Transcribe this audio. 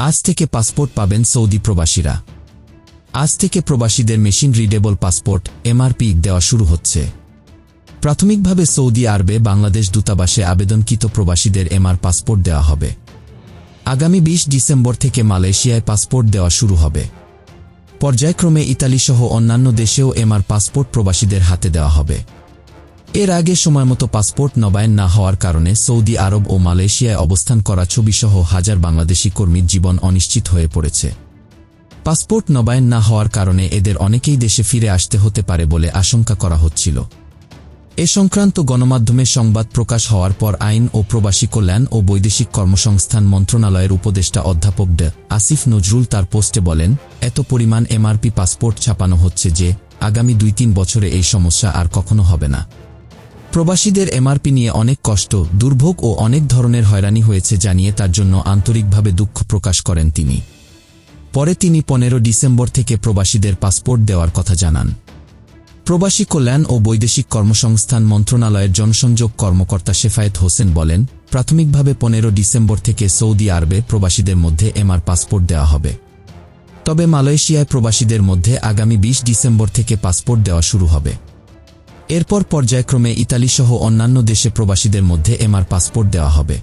আজ থেকে পাসপোর্ট পাবেন সৌদি প্রবাসীরা। আজ থেকে প্রবাসীদের মেশিন রিডেবল পাসপোর্ট, এমআরপি দেওয়া শুরু হচ্ছে। প্রাথমিকভাবে সৌদি আরবে বাংলাদেশ দূতাবাসে আবেদনকৃত প্রবাসীদের এমআর পাসপোর্ট দেওয়া হবে। আগামী ২০ ডিসেম্বর থেকে মালয়েশিয়ায় পাসপোর্ট দেওয়া শুরু হবে। পর্যায়ক্রমে ইতালিসহ অন্যান্য দেশেও এমআর পাসপোর্ট প্রবাসীদের হাতে দেওয়া হবে। এর আগে সময়মতো পাসপোর্ট নবায়ন না হওয়ার কারণে সৌদি আরব ও মালয়েশিয়ায় অবস্থান করা ছবিসহ হাজার বাংলাদেশি কর্মীর জীবন অনিশ্চিত হয়ে পড়েছে। পাসপোর্ট নবায়ন না হওয়ার কারণে এদের অনেকেই দেশে ফিরে আসতে হতে পারে বলে আশঙ্কা করা হচ্ছিল। এ সংক্রান্ত গণমাধ্যমে সংবাদ প্রকাশ হওয়ার পর আইন ও প্রবাসী কল্যাণ ও বৈদেশিক কর্মসংস্থান মন্ত্রণালয়ের উপদেষ্টা অধ্যাপক ড আসিফ নজরুল তার পোস্টে বলেন, এত পরিমাণ এমআরপি পাসপোর্ট ছাপানো হচ্ছে যে, আগামী দুই তিন বছরে এই সমস্যা আর কখনো হবে না। প্রবাসীদের এমআরপি নিয়ে অনেক কষ্ট, দুর্ভোগ ও অনেক ধরনের হয়রানি হয়েছে জানিয়ে তার জন্য আন্তরিকভাবে দুঃখ প্রকাশ করেন তিনি। পরে তিনি পনেরো ডিসেম্বর থেকে প্রবাসীদের পাসপোর্ট দেওয়ার কথা জানান। প্রবাসী কল্যাণ ও বৈদেশিক কর্মসংস্থান মন্ত্রণালয়ের জনসংযোগ কর্মকর্তা শেফায়েত হোসেন বলেন, প্রাথমিকভাবে পনেরো ডিসেম্বর থেকে সৌদি আরবে প্রবাসীদের মধ্যে এমআর পাসপোর্ট দেওয়া হবে। তবে মালয়েশিয়ায় প্রবাসীদের মধ্যে আগামী ২০ ডিসেম্বর থেকে পাসপোর্ট দেওয়া শুরু হবে। এরপর পর্যায়ক্রমে ইতালিসহ অন্যান্য দেশে প্রবাসীদের মধ্যে এমআর পাসপোর্ট দেওয়া হবে।